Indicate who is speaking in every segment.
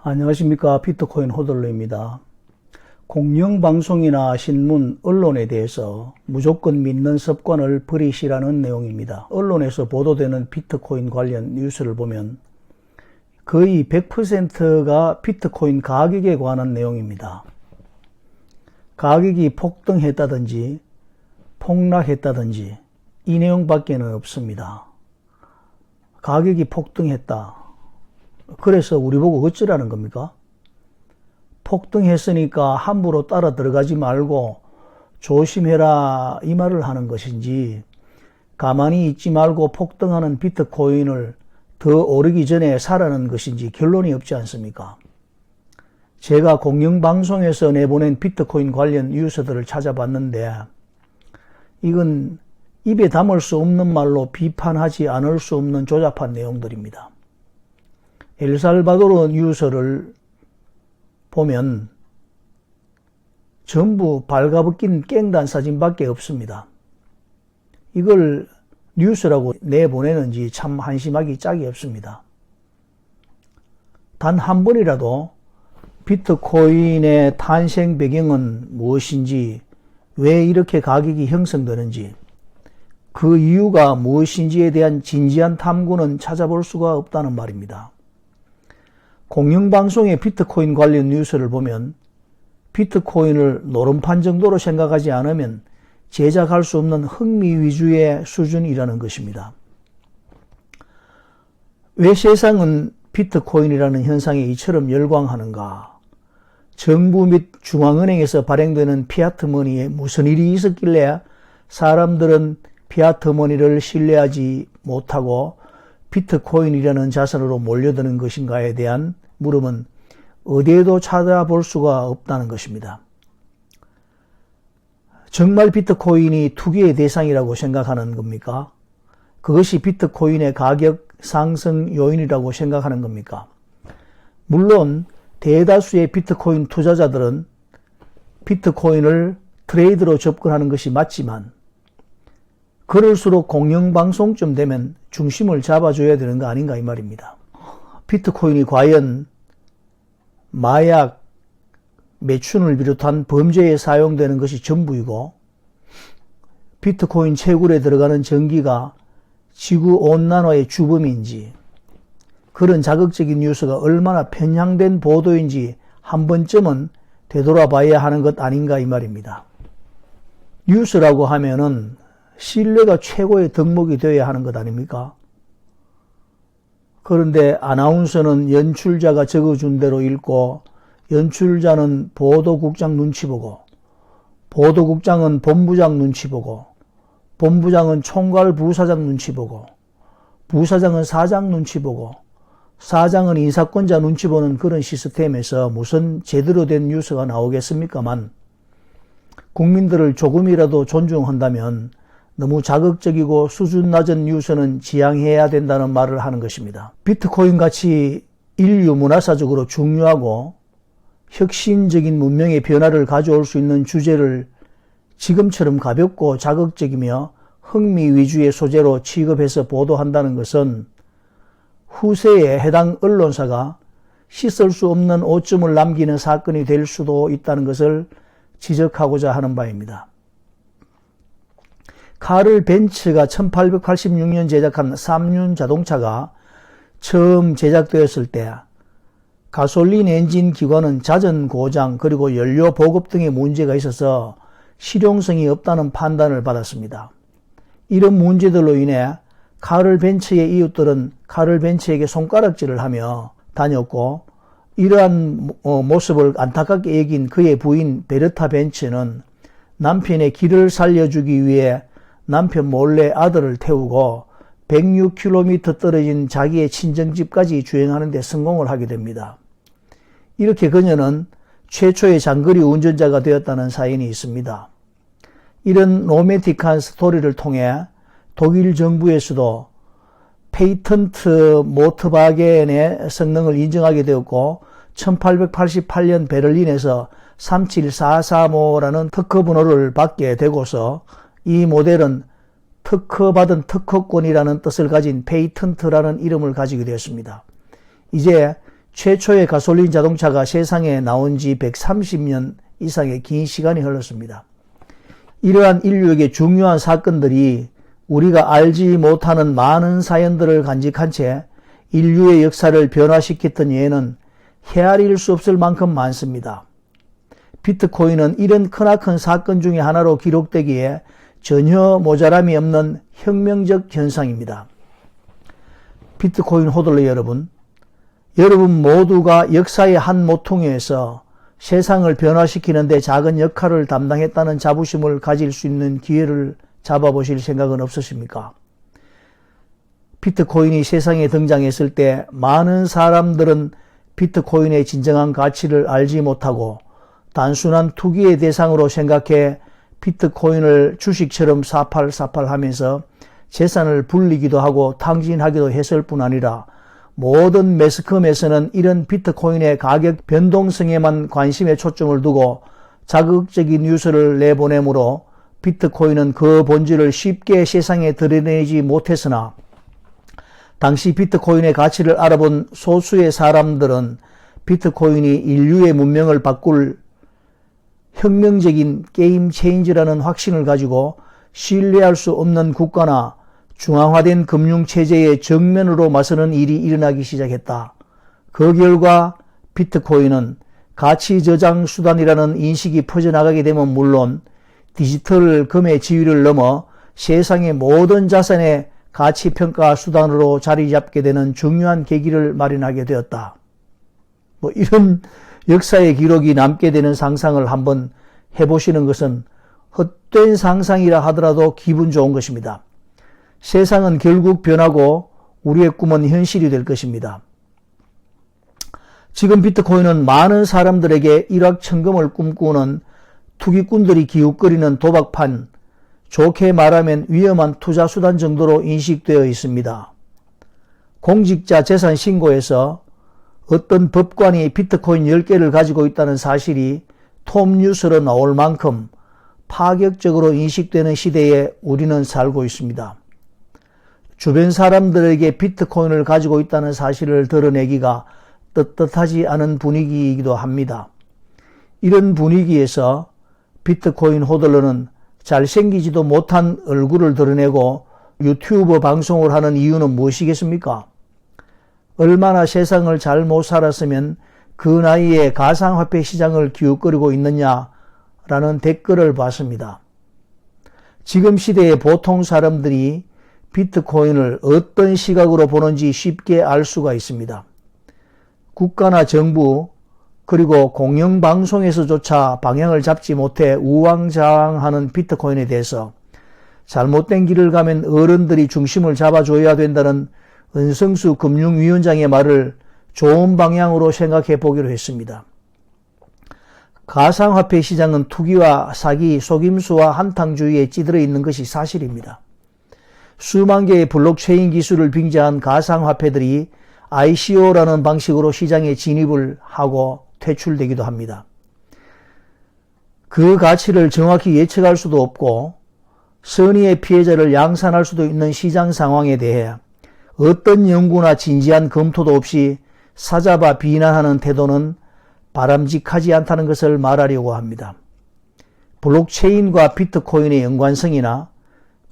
Speaker 1: 안녕하십니까. 비트코인 호들로입니다. 공영방송이나 신문, 언론에 대해서 무조건 믿는 습관을 버리시라는 내용입니다. 언론에서 보도되는 비트코인 관련 뉴스를 보면 거의 100%가 비트코인 가격에 관한 내용입니다. 가격이 폭등했다든지 폭락했다든지 이 내용밖에는 없습니다. 가격이 폭등했다. 그래서 우리 보고 어쩌라는 겁니까? 폭등했으니까 함부로 따라 들어가지 말고 조심해라 이 말을 하는 것인지 가만히 있지 말고 폭등하는 비트코인을 더 오르기 전에 사라는 것인지 결론이 없지 않습니까? 제가 공영방송에서 내보낸 비트코인 관련 뉴스들을 찾아봤는데 이건 입에 담을 수 없는 말로 비판하지 않을 수 없는 조잡한 내용들입니다. 엘살바도르 뉴스를 보면 전부 발가벗긴 깽단 사진밖에 없습니다. 이걸 뉴스라고 내보내는지 참 한심하기 짝이 없습니다. 단 한 번이라도 비트코인의 탄생 배경은 무엇인지, 왜 이렇게 가격이 형성되는지, 그 이유가 무엇인지에 대한 진지한 탐구는 찾아볼 수가 없다는 말입니다. 공영방송의 비트코인 관련 뉴스를 보면 비트코인을 노름판 정도로 생각하지 않으면 제작할 수 없는 흥미 위주의 수준이라는 것입니다. 왜 세상은 비트코인이라는 현상에 이처럼 열광하는가? 정부 및 중앙은행에서 발행되는 피아트 머니에 무슨 일이 있었길래 사람들은 피아트 머니를 신뢰하지 못하고 비트코인이라는 자산으로 몰려드는 것인가에 대한 물음은 어디에도 찾아볼 수가 없다는 것입니다. 정말 비트코인이 투기의 대상이라고 생각하는 겁니까? 그것이 비트코인의 가격 상승 요인이라고 생각하는 겁니까? 물론 대다수의 비트코인 투자자들은 비트코인을 트레이드로 접근하는 것이 맞지만 그럴수록 공영방송쯤 되면 중심을 잡아줘야 되는 거 아닌가 이 말입니다. 비트코인이 과연 마약, 매춘을 비롯한 범죄에 사용되는 것이 전부이고 비트코인 채굴에 들어가는 전기가 지구 온난화의 주범인지 그런 자극적인 뉴스가 얼마나 편향된 보도인지 한 번쯤은 되돌아봐야 하는 것 아닌가 이 말입니다. 뉴스라고 하면은 신뢰가 최고의 덕목이 되어야 하는 것 아닙니까? 그런데 아나운서는 연출자가 적어준 대로 읽고 연출자는 보도국장 눈치 보고 보도국장은 본부장 눈치 보고 본부장은 총괄 부사장 눈치 보고 부사장은 사장 눈치 보고 사장은 인사권자 눈치 보는 그런 시스템에서 무슨 제대로 된 뉴스가 나오겠습니까만 국민들을 조금이라도 존중한다면 너무 자극적이고 수준 낮은 뉴스는 지양해야 된다는 말을 하는 것입니다. 비트코인 같이 인류 문화사적으로 중요하고 혁신적인 문명의 변화를 가져올 수 있는 주제를 지금처럼 가볍고 자극적이며 흥미 위주의 소재로 취급해서 보도한다는 것은 후세에 해당 언론사가 씻을 수 없는 오점을 남기는 사건이 될 수도 있다는 것을 지적하고자 하는 바입니다. 카를 벤츠가 1886년 제작한 삼륜 자동차가 처음 제작되었을 때 가솔린 엔진 기관은 잦은 고장 그리고 연료 보급 등의 문제가 있어서 실용성이 없다는 판단을 받았습니다. 이런 문제들로 인해 카를 벤츠의 이웃들은 카를 벤츠에게 손가락질을 하며 다녔고 이러한 어, 모습을 안타깝게 여긴 그의 부인 베르타 벤츠는 남편의 길을 살려주기 위해 남편 몰래 아들을 태우고 106km 떨어진 자기의 친정집까지 주행하는 데 성공을 하게 됩니다. 이렇게 그녀는 최초의 장거리 운전자가 되었다는 사연이 있습니다. 이런 로맨틱한 스토리를 통해 독일 정부에서도 페이턴트 모터바겐의 성능을 인정하게 되었고 1888년 베를린에서 37435라는 특허 번호를 받게 되고서 이 모델은 특허받은 특허권이라는 뜻을 가진 페이턴트라는 이름을 가지게 되었습니다. 이제 최초의 가솔린 자동차가 세상에 나온 지 130년 이상의 긴 시간이 흘렀습니다. 이러한 인류에게 중요한 사건들이 우리가 알지 못하는 많은 사연들을 간직한 채 인류의 역사를 변화시켰던 예는 헤아릴 수 없을 만큼 많습니다. 비트코인은 이런 크나큰 사건 중의 하나로 기록되기에 전혀 모자람이 없는 혁명적 현상입니다. 비트코인 호들러 여러분, 여러분 모두가 역사의 한 모퉁이에서 세상을 변화시키는데 작은 역할을 담당했다는 자부심을 가질 수 있는 기회를 잡아보실 생각은 없으십니까? 비트코인이 세상에 등장했을 때 많은 사람들은 비트코인의 진정한 가치를 알지 못하고 단순한 투기의 대상으로 생각해 비트코인을 주식처럼 사팔사팔 하면서 재산을 불리기도 하고 탕진하기도 했을 뿐 아니라 모든 매스컴에서는 이런 비트코인의 가격 변동성에만 관심에 초점을 두고 자극적인 뉴스를 내보내므로 비트코인은 그 본질을 쉽게 세상에 드러내지 못했으나 당시 비트코인의 가치를 알아본 소수의 사람들은 비트코인이 인류의 문명을 바꿀 혁명적인 게임 체인지라는 확신을 가지고 신뢰할 수 없는 국가나 중앙화된 금융체제의 정면으로 맞서는 일이 일어나기 시작했다. 그 결과 비트코인은 가치 저장 수단이라는 인식이 퍼져나가게 되면 물론 디지털 금의 지위를 넘어 세상의 모든 자산의 가치 평가 수단으로 자리 잡게 되는 중요한 계기를 마련하게 되었다. 뭐 이런 역사의 기록이 남게 되는 상상을 한번 해보시는 것은 헛된 상상이라 하더라도 기분 좋은 것입니다. 세상은 결국 변하고 우리의 꿈은 현실이 될 것입니다. 지금 비트코인은 많은 사람들에게 일확천금을 꿈꾸는 투기꾼들이 기웃거리는 도박판, 좋게 말하면 위험한 투자 수단 정도로 인식되어 있습니다. 공직자 재산 신고에서 어떤 법관이 비트코인 10개를 가지고 있다는 사실이 톱뉴스로 나올 만큼 파격적으로 인식되는 시대에 우리는 살고 있습니다. 주변 사람들에게 비트코인을 가지고 있다는 사실을 드러내기가 떳떳하지 않은 분위기이기도 합니다. 이런 분위기에서 비트코인 호들러는 잘생기지도 못한 얼굴을 드러내고 유튜브 방송을 하는 이유는 무엇이겠습니까? 얼마나 세상을 잘 못 살았으면 그 나이에 가상화폐 시장을 기웃거리고 있느냐라는 댓글을 봤습니다. 지금 시대의 보통 사람들이 비트코인을 어떤 시각으로 보는지 쉽게 알 수가 있습니다. 국가나 정부 그리고 공영방송에서조차 방향을 잡지 못해 우왕좌왕하는 비트코인에 대해서 잘못된 길을 가면 어른들이 중심을 잡아줘야 된다는 은성수 금융위원장의 말을 좋은 방향으로 생각해 보기로 했습니다. 가상화폐 시장은 투기와 사기, 속임수와 한탕주의에 찌들어 있는 것이 사실입니다. 수만 개의 블록체인 기술을 빙자한 가상화폐들이 ICO라는 방식으로 시장에 진입을 하고 퇴출되기도 합니다. 그 가치를 정확히 예측할 수도 없고 선의의 피해자를 양산할 수도 있는 시장 상황에 대해 어떤 연구나 진지한 검토도 없이 사잡아 비난하는 태도는 바람직하지 않다는 것을 말하려고 합니다. 블록체인과 비트코인의 연관성이나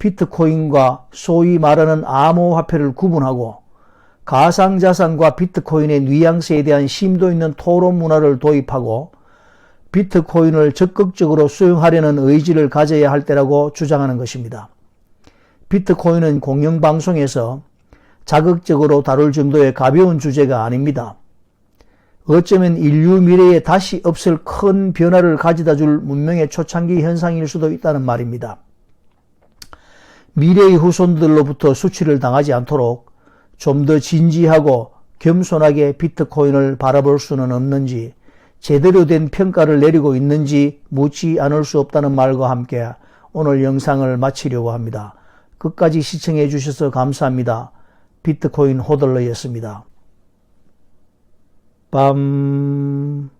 Speaker 1: 비트코인과 소위 말하는 암호화폐를 구분하고 가상자산과 비트코인의 뉘앙스에 대한 심도 있는 토론 문화를 도입하고 비트코인을 적극적으로 수용하려는 의지를 가져야 할 때라고 주장하는 것입니다. 비트코인은 공영방송에서 자극적으로 다룰 정도의 가벼운 주제가 아닙니다. 어쩌면 인류 미래에 다시 없을 큰 변화를 가져다 줄 문명의 초창기 현상일 수도 있다는 말입니다. 미래의 후손들로부터 수치를 당하지 않도록 좀 더 진지하고 겸손하게 비트코인을 바라볼 수는 없는지 제대로 된 평가를 내리고 있는지 묻지 않을 수 없다는 말과 함께 오늘 영상을 마치려고 합니다. 끝까지 시청해 주셔서 감사합니다. 비트코인 호들러였습니다. 빰.